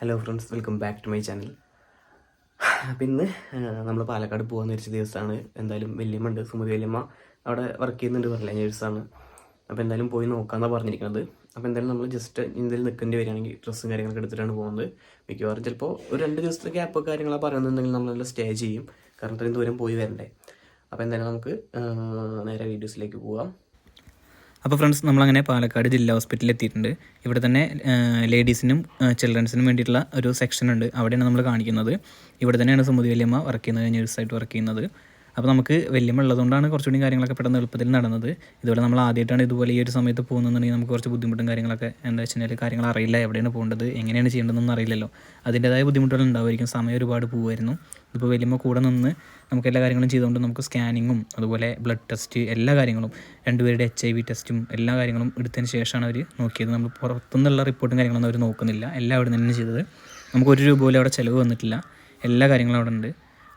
Hello friends welcome back to my channel അപ്പം ഇന്ന് നമ്മൾ പാലക്കാട് പോകാൻ ഒരു ദിവസമാണ് എന്തായാലും വല്യമ്മ ഉണ്ട് സുമതി വല്യമ്മ അവിടെ വർക്ക് ചെയ്യുന്നുണ്ട് പറഞ്ഞില്ല ദിവസമാണ് അപ്പോൾ എന്തായാലും പോയി നോക്കാമെന്നാണ് പറഞ്ഞിരിക്കുന്നത് അപ്പോൾ എന്തായാലും നമ്മൾ ജസ്റ്റ് ഇന്ത്യയിൽ നിൽക്കേണ്ടി വരികയാണെങ്കിൽ ഡ്രസ്സും കാര്യങ്ങളൊക്കെ എടുത്തിട്ടാണ് പോകുന്നത് മിക്കവാറും ചിലപ്പോൾ ഒരു രണ്ട് ദിവസത്തെ ഗ്യാപ്പ് കാര്യങ്ങളാണ് പറയുന്നുണ്ടെങ്കിൽ നമ്മളെല്ലാം സ്റ്റേ ചെയ്യും. കാരണം ഇത്രയും ദൂരം പോയി വരണ്ടേ. അപ്പോൾ എന്തായാലും നമുക്ക് നേരെ വീഡിയോസിലേക്ക് പോകാം അപ്പോൾ ഫ്രണ്ട്സ് നമ്മളങ്ങനെ പാലക്കാട് ജില്ലാ ഹോസ്പിറ്റലിൽ എത്തിയിട്ടുണ്ട്. ഇവിടെ തന്നെ ലേഡീസിനും ചിൽഡ്രൻസിനും വേണ്ടിയിട്ടുള്ള ഒരു സെക്ഷൻ ഉണ്ട്. അവിടെയാണ് നമ്മൾ കാണിക്കുന്നത്. ഇവിടെ തന്നെയാണ് സുമതി വല്യമ്മ വർക്ക് ചെയ്യുന്നത് നേഴ്സായിട്ട് വർക്ക് ചെയ്യുന്നത്. അപ്പോൾ നമുക്ക് വല്യമ്മ ഉള്ളതുകൊണ്ടാണ് കുറച്ചുകൂടി കാര്യങ്ങളൊക്കെ പെട്ടെന്ന് എളുപ്പത്തിൽ നടന്നത്. ഇതുപോലെ നമ്മൾ ആദ്യമായിട്ടാണ് ഇതുപോലെ ഈ ഒരു സമയത്ത് പോകുന്നതെന്നുണ്ടെങ്കിൽ നമുക്ക് കുറച്ച് ബുദ്ധിമുട്ടും കാര്യങ്ങളൊക്കെ എന്താ വെച്ച് കഴിഞ്ഞാൽ കാര്യങ്ങൾ അറിയില്ല എവിടെയാണ് പോകേണ്ടത് എങ്ങനെയാണ് ചെയ്യേണ്ടതെന്നൊന്നും അറിയില്ലല്ലോ. അതിന്റെതായ ബുദ്ധിമുട്ടുകൾ ഉണ്ടാവുമായിരിക്കും. സമയം ഒരുപാട് പോകുമായിരുന്നു ഇപ്പോൾ വലിയമ്മ കൂടെ നിന്ന് നമുക്ക് എല്ലാ കാര്യങ്ങളും ചെയ്തുകൊണ്ട് നമുക്ക് സ്കാനിങ്ങും അതുപോലെ ബ്ലഡ് ടെസ്റ്റ് എല്ലാ കാര്യങ്ങളും രണ്ടുപേരുടെ എച്ച് ഐ വി ടെസ്റ്റും എല്ലാ കാര്യങ്ങളും എടുത്തതിന് ശേഷമാണ് അവർ നോക്കിയത്. നമ്മൾ പുറത്തുനിന്നുള്ള റിപ്പോർട്ടും കാര്യങ്ങളൊന്നും അവർ നോക്കുന്നില്ല. എല്ലാം അവിടെ നിന്ന് ചെയ്തത്. നമുക്ക് ഒരു രൂപ പോലും അവിടെ ചിലവ് വന്നിട്ടില്ല. എല്ലാ കാര്യങ്ങളും അവിടെ ഉണ്ട്.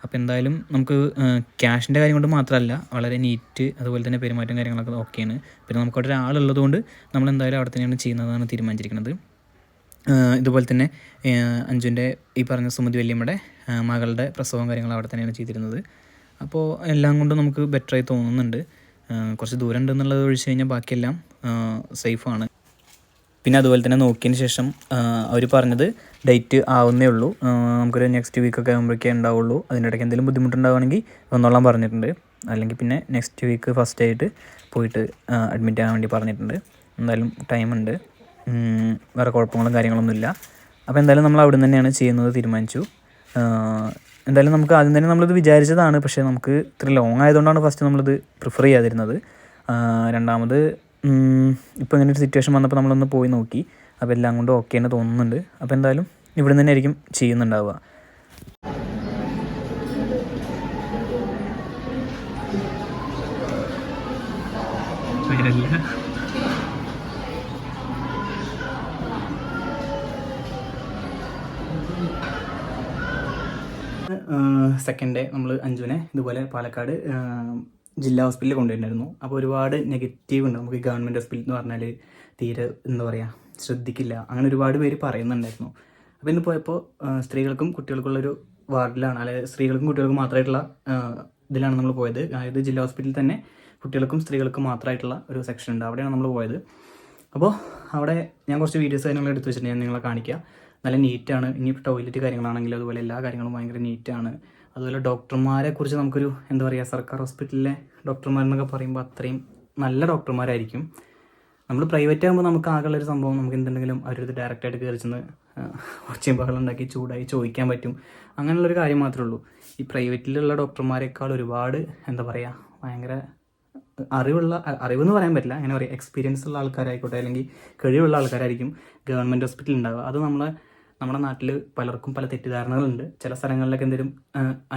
അപ്പോൾ എന്തായാലും നമുക്ക് ക്യാഷിന്റെ കാര്യം കൊണ്ട് മാത്രമല്ല വളരെ നീറ്റ് അതുപോലെ തന്നെ പെരുമാറ്റം കാര്യങ്ങളൊക്കെ ഓക്കെയാണ്. പിന്നെ നമുക്ക് അവിടെ ഒരാളുള്ളത് കൊണ്ട് നമ്മൾ എന്തായാലും അവിടെ തന്നെയാണ് ചെയ്യുന്നതാണ് തീരുമാനിച്ചിരിക്കുന്നത്. ഇതുപോലെ തന്നെ അഞ്ജുന്റെ ഈ പറഞ്ഞ സുമതി വല്യമ്മയുടെ മകളുടെ പ്രസവവും കാര്യങ്ങളും അവിടെ തന്നെയാണ് ചെയ്തിരുന്നത്. അപ്പോൾ എല്ലാം കൊണ്ടും നമുക്ക് ബെറ്ററായി തോന്നുന്നുണ്ട്. കുറച്ച് ദൂരം ഉണ്ടെന്നുള്ളത് ഒഴിച്ച് കഴിഞ്ഞാൽ ബാക്കിയെല്ലാം സേഫാണ്. പിന്നെ അതുപോലെ തന്നെ നോക്കിയതിന് ശേഷം അവർ പറഞ്ഞത് ഡേറ്റ് ആവുന്നേ ഉള്ളൂ. നമുക്കൊരു നെക്സ്റ്റ് വീക്കൊക്കെ ആകുമ്പോഴേക്കേ ഉണ്ടാവുള്ളൂ. അതിനിടയ്ക്ക് എന്തെങ്കിലും ബുദ്ധിമുട്ടുണ്ടാവുകയാണെങ്കിൽ വന്നോളാൻ പറഞ്ഞിട്ടുണ്ട്. അല്ലെങ്കിൽ പിന്നെ നെക്സ്റ്റ് വീക്ക് ഫസ്റ്റ് ആയിട്ട് പോയിട്ട് അഡ്മിറ്റ് ആകാൻ വേണ്ടി പറഞ്ഞിട്ടുണ്ട്. എന്തായാലും ടൈമുണ്ട് വേറെ കുഴപ്പങ്ങളും കാര്യങ്ങളൊന്നുമില്ല. അപ്പോൾ എന്തായാലും നമ്മൾ അവിടെ തന്നെയാണ് ചെയ്യുന്നത് തീരുമാനിച്ചു. എന്തായാലും നമുക്ക് ആദ്യം തന്നെ നമ്മളിത് വിചാരിച്ചതാണ്. പക്ഷേ നമുക്ക് ഇത്ര ലോങ് ആയതുകൊണ്ടാണ് ഫസ്റ്റ് നമ്മളിത് പ്രിഫർ ചെയ്യാതിരുന്നത്. രണ്ടാമത് ഇപ്പോൾ ഇങ്ങനെ ഒരു സിറ്റുവേഷൻ വന്നപ്പോൾ നമ്മളൊന്ന് പോയി നോക്കി. അപ്പോൾ എല്ലാം കൊണ്ടും ഓക്കെ എന്ന് തോന്നുന്നുണ്ട്. അപ്പോൾ എന്തായാലും ഇവിടെ തന്നെ ആയിരിക്കും ചെയ്യുന്നുണ്ടാവുക. സെക്കൻഡ് ഡേ നമ്മൾ അഞ്ജുവിനെ ഇതുപോലെ പാലക്കാട് ജില്ലാ ഹോസ്പിറ്റലിൽ കൊണ്ടുവരുന്നായിരുന്നു അപ്പോൾ ഒരുപാട് നെഗറ്റീവ് ഉണ്ട്. നമുക്ക് ഗവൺമെന്റ് ഹോസ്പിറ്റൽ എന്ന് പറഞ്ഞാൽ തീരെ എന്താ പറയുക ശ്രദ്ധിക്കില്ല. അങ്ങനെ ഒരുപാട് പേര് പറയുന്നുണ്ടായിരുന്നു. അപ്പോൾ ഇന്ന് പോയപ്പോൾ സ്ത്രീകൾക്കും കുട്ടികൾക്കുള്ളൊരു വാർഡിലാണ്. അല്ലെങ്കിൽ സ്ത്രീകൾക്കും കുട്ടികൾക്കും മാത്രമായിട്ടുള്ള ഇതിലാണ് നമ്മൾ പോയത്. അതായത് ജില്ലാ ഹോസ്പിറ്റലിൽ തന്നെ കുട്ടികൾക്കും സ്ത്രീകൾക്കും മാത്രമായിട്ടുള്ള ഒരു സെക്ഷൻ ഉണ്ട്. അവിടെയാണ് നമ്മൾ പോയത്. അപ്പോൾ അവിടെ ഞാൻ കുറച്ച് വീഡിയോസ് കാര്യങ്ങൾ എടുത്ത് വെച്ചിട്ടുണ്ട്. ഞാൻ നിങ്ങളെ കാണിക്കുക നല്ല നീറ്റാണ് ഇനി ടോയ്ലറ്റ് കാര്യങ്ങളാണെങ്കിലും അതുപോലെ എല്ലാ കാര്യങ്ങളും ഭയങ്കര നീറ്റാണ് അതുപോലെ ഡോക്ടർമാരെ കുറിച്ച് നമുക്കൊരു എന്താ പറയുക സർക്കാർ ഹോസ്പിറ്റലിലെ ഡോക്ടർമാരെന്നൊക്കെ പറയുമ്പോൾ അത്രയും നല്ല ഡോക്ടർമാരായിരിക്കും. നമ്മൾ പ്രൈവറ്റ് ആകുമ്പോൾ നമുക്ക് ആകെയുള്ള ഒരു സംഭവം നമുക്ക് എന്തുണ്ടെങ്കിലും അവരത് ഡയറക്റ്റായിട്ട് കയറി ചെന്ന് ഒച്ചയും ബഹളം ഉണ്ടാക്കി ചൂടായി ചോദിക്കാൻ പറ്റും. അങ്ങനെയുള്ളൊരു കാര്യം മാത്രമേ ഉള്ളൂ. ഈ പ്രൈവറ്റിലുള്ള ഡോക്ടർമാരെക്കാൾ ഒരുപാട് എന്താ പറയുക ഭയങ്കര അറിവുള്ള അറിവെന്ന് പറയാൻ പറ്റില്ല. അങ്ങനെ പറയാം എക്സ്പീരിയൻസ് ഉള്ള ആൾക്കാരായിക്കോട്ടെ അല്ലെങ്കിൽ കഴിവുള്ള ആൾക്കാരായിരിക്കും ഗവൺമെന്റ് ഹോസ്പിറ്റലിൽ ഉണ്ടാവുക. അത് നമ്മളെ നമ്മുടെ നാട്ടിൽ പലർക്കും പല തെറ്റിദ്ധാരണകളുണ്ട്. ചില സ്ഥലങ്ങളിലൊക്കെ എന്തെങ്കിലും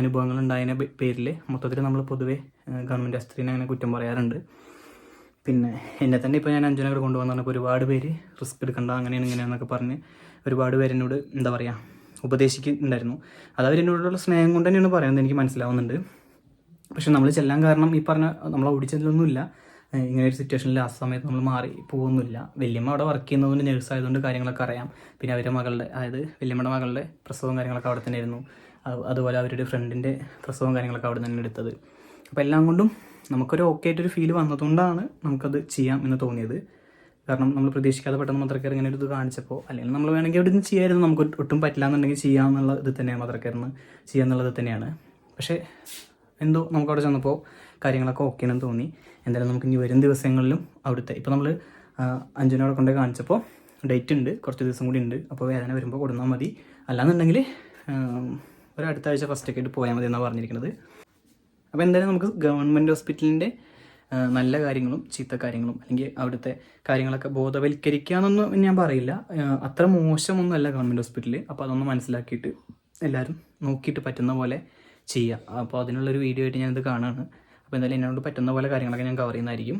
അനുഭവങ്ങൾ ഉണ്ടായതിന്റെ പേരിൽ മൊത്തത്തിൽ നമ്മൾ പൊതുവെ ഗവൺമെന്റ് ആശുപത്രിനെ അങ്ങനെ കുറ്റം പറയാറുണ്ട്. പിന്നെ എന്നെ തന്നെ ഇപ്പോൾ ഞാൻ അഞ്ചുനഗർ കൊണ്ടുവന്ന് പറഞ്ഞപ്പോൾ ഒരുപാട് പേര് റിസ്ക് എടുക്കണ്ട അങ്ങനെയാണ് ഇങ്ങനെയാണെന്നൊക്കെ പറഞ്ഞ് ഒരുപാട് പേര് എന്നോട് എന്താ പറയുക ഉപദേശിക്കുന്നുണ്ടായിരുന്നു. അത് അവരെന്നോടുള്ള സ്നേഹം കൊണ്ട് തന്നെയാണ് പറയുന്നത് എനിക്ക് മനസ്സിലാവുന്നുണ്ട്. പക്ഷെ നമ്മൾ ചെല്ലാൻ കാരണം ഈ പറഞ്ഞ നമ്മൾ ഓടിച്ചതിലൊന്നുമില്ല. ഇങ്ങനെ ഒരു സിറ്റുവേഷനിൽ ആ സമയത്ത് നമ്മൾ മാറി പോകുന്നില്ല. വല്യമ്മ അവിടെ വർക്ക് ചെയ്യുന്നതുകൊണ്ട് നേഴ്സ് ആയതുകൊണ്ട് കാര്യങ്ങളൊക്കെ അറിയാം. പിന്നെ അവരുടെ മകളുടെ അതായത് വല്യമ്മയുടെ മകളുടെ പ്രസവവും കാര്യങ്ങളൊക്കെ അവിടെ തന്നെ ആയിരുന്നു. അതുപോലെ അവരുടെ ഫ്രണ്ടിന്റെ പ്രസവവും കാര്യങ്ങളൊക്കെ അവിടെ തന്നെ എടുത്തത്. അപ്പോൾ എല്ലാം കൊണ്ടും നമുക്കൊരു ഓക്കെ ആയിട്ടൊരു ഫീൽ വന്നതുകൊണ്ടാണ് നമുക്കത് ചെയ്യാം എന്ന് തോന്നിയത്. കാരണം നമ്മൾ പ്രതീക്ഷിക്കാതെ പെട്ടെന്ന് മാത്രക്കാർ ഇങ്ങനെ ഒരു ഇത് കാണിച്ചപ്പോൾ അല്ലെങ്കിൽ നമ്മൾ വേണമെങ്കിൽ അവിടെ നിന്ന് ചെയ്യാമായിരുന്നു നമുക്ക് ഒട്ടും പറ്റില്ല എന്നുണ്ടെങ്കിൽ ചെയ്യാമെന്നുള്ള ഇത് തന്നെയാണ് മദർക്കറിന് ചെയ്യാന്നുള്ളത് തന്നെയാണ്. പക്ഷേ എന്തോ നമുക്കവിടെ ചെന്നപ്പോൾ കാര്യങ്ങളൊക്കെ ഓക്കെ ആണെന്ന് തോന്നി. എന്തായാലും നമുക്ക് ഇനി വരും ദിവസങ്ങളിലും അവിടുത്തെ. ഇപ്പോൾ നമ്മൾ അഞ്ജുനോടെ കൊണ്ട് കാണിച്ചപ്പോൾ ഡേറ്റ് ഉണ്ട്. കുറച്ച് ദിവസം കൂടി ഉണ്ട്. അപ്പോൾ വേദന വരുമ്പോൾ കൊടുന്നാൽ മതി. അല്ലാന്നുണ്ടെങ്കിൽ ഒരു അടുത്ത ആഴ്ച ഫസ്റ്റ് ഒക്കെ ആയിട്ട് പോയാൽ മതി എന്നാണ് പറഞ്ഞിരിക്കുന്നത് അപ്പോൾ എന്തായാലും നമുക്ക് ഗവൺമെന്റ് ഹോസ്പിറ്റലിന്റെ നല്ല കാര്യങ്ങളും ചീത്ത കാര്യങ്ങളും അല്ലെങ്കിൽ അവിടുത്തെ കാര്യങ്ങളൊക്കെ ബോധവൽക്കരിക്കുക എന്നൊന്നും ഞാൻ പറയില്ല. അത്ര മോശമൊന്നുമല്ല ഗവൺമെന്റ് ഹോസ്പിറ്റലിൽ അപ്പോൾ അതൊന്ന് മനസ്സിലാക്കിയിട്ട് എല്ലാവരും നോക്കിയിട്ട് പറ്റുന്ന പോലെ ചെയ്യുക അപ്പോൾ അതിനുള്ളൊരു വീഡിയോ ആയിട്ട് ഞാനിത് കാണുകയാണ് അപ്പോൾ എന്തായാലും എന്നോട് പറ്റുന്ന പോലെ കാര്യങ്ങളൊക്കെ ഞാൻ കവർ ചെയ്യുന്നതായിരിക്കും.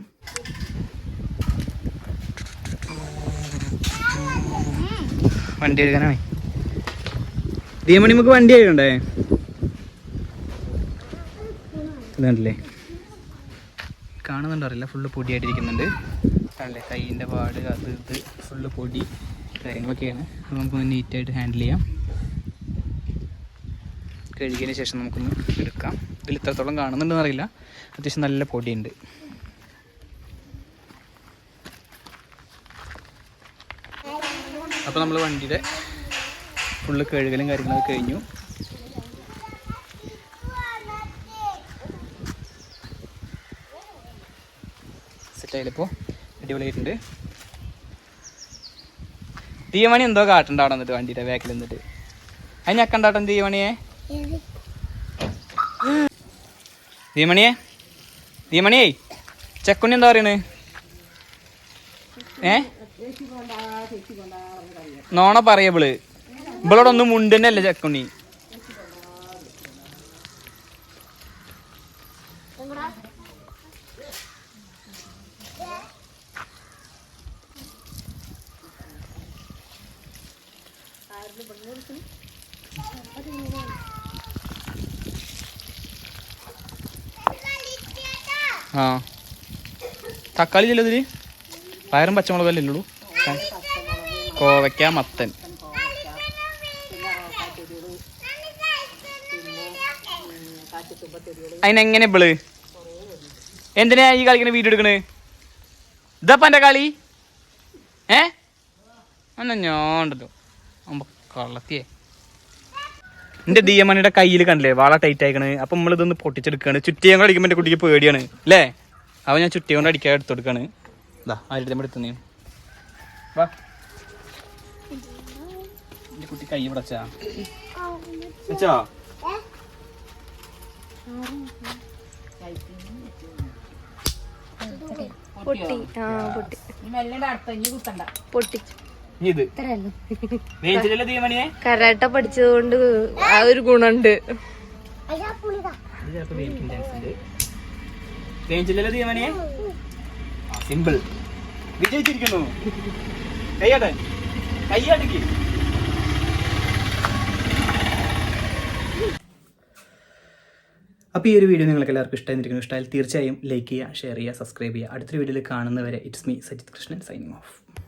വണ്ടി എടുക്കാനാണേ. ദീമണി നമുക്ക് വണ്ടി ആയിട്ടുണ്ടേ. ഇതുണ്ടല്ലേ കാണുന്നുണ്ടോ അറിയില്ല. ഫുള്ള് പൊടിയായിട്ടിരിക്കുന്നുണ്ട്. കണ്ടല്ലേ? കൈയിന്റെ പാട് അത് ഇത് ഫുള്ള് പൊടി കാര്യങ്ങളൊക്കെയാണ്. അത് നമുക്ക് നീറ്റായിട്ട് ഹാൻഡിൽ ചെയ്യാം. കഴുകിയതിന് ശേഷം നമുക്കൊന്ന് എടുക്കാം. ഇതിൽ ഇത്രത്തോളം കാണുന്നുണ്ടെന്ന് അറിയില്ല. അത്യാവശ്യം നല്ല പൊടിയുണ്ട്. അപ്പോൾ നമ്മൾ വണ്ടിയുടെ ഫുള്ള് കഴുകലും കാര്യങ്ങളൊക്കെ കഴിഞ്ഞു. സെറ്റായാലിപ്പോൾ അടിപൊളിയായിട്ടുണ്ട്. തീയമണി എന്തോ കാട്ടുണ്ടാവണം എന്നിട്ട് വണ്ടിയുടെ ബാക്കിൽ നിന്നിട്ട്. അത് ഞക്കണ്ടാട്ടം തീയമണിയെ തീയമണിയെ തീയമണിയേ ചെക്കുണ്ണി എന്താ പറയണ്? ഏ? നോണ പറയബിൾ. ഇവളോട് ഒന്നും മുണ്ടന്നല്ലേ ചെക്കുണ്ണി. ആ. തക്കാളി ചെല്ലു ഇതിൽ? പയറും പച്ചമുളകല്ലേ ഉള്ളൂ കോവയ്ക്ക മത്തൻ. അതിനെങ്ങനെ ഇവൾ? എന്തിനാ ഈ കളിക്കണ വീഡിയോ എടുക്കണ്? ഇതപ്പ എന്റെ കളി? ഏ? എന്നാ ഞാൻ ഉണ്ടല്ലോ കള്ളത്തിയേ. എന്റെ ഡി എം മണിയുടെ കയ്യിൽ കണ്ടില്ലേ? വാള ടൈറ്റ് ആയിക്കണ്. അപ്പൊ നമ്മൾ ഇതൊന്ന് പൊട്ടിച്ചെടുക്കാണ്. ചുറ്റിയെ കൊണ്ട് അടിക്കുമ്പോൾ എന്റെ കുട്ടിക്ക് പേടിയാണ്. അല്ലേ അവ ഞാൻ ചുറ്റിയെ കൊണ്ട് അടിക്കാൻ എടുത്തു കൊടുക്കാണ്. ഇതാ ആരുടെ നമ്മൾ എടുത്തു നീ വാ. എന്റെ കുട്ടി കൈ പിടച്ചാ? വെച്ചോ? പൊട്ടി. ആ പൊട്ടി. പൊട്ടിച്ചു ഇനി ഇത്. റേഞ്ചിലല്ലേ തീയമണിയെ കരാട്ട പഠിച്ചത് കൊണ്ട് ആ ഒരു ഗുണുണ്ട് റേഞ്ചിലല്ലേ തീയമണിയെ സിമ്പിൾ വിജയിച്ചിരിക്കുന്നു. കയ്യാട്ടെ കയ്യാട്ടിക്ക് അപ്പോൾ ഈ ഒരു വീഡിയോ നിങ്ങൾക്ക് എല്ലാവർക്കും ഇഷ്ടമായിരിക്കുന്നു. ഇഷ്ടമായാൽ തീർച്ചയായും ലൈക്ക് ചെയ്യുക ഷെയർ ചെയ്യുക സബ്സ്ക്രൈബ് ചെയ്യുക. അടുത്തൊരു വീഡിയോയിൽ കാണുന്നവരെ it's me Sajith Krishnan signing off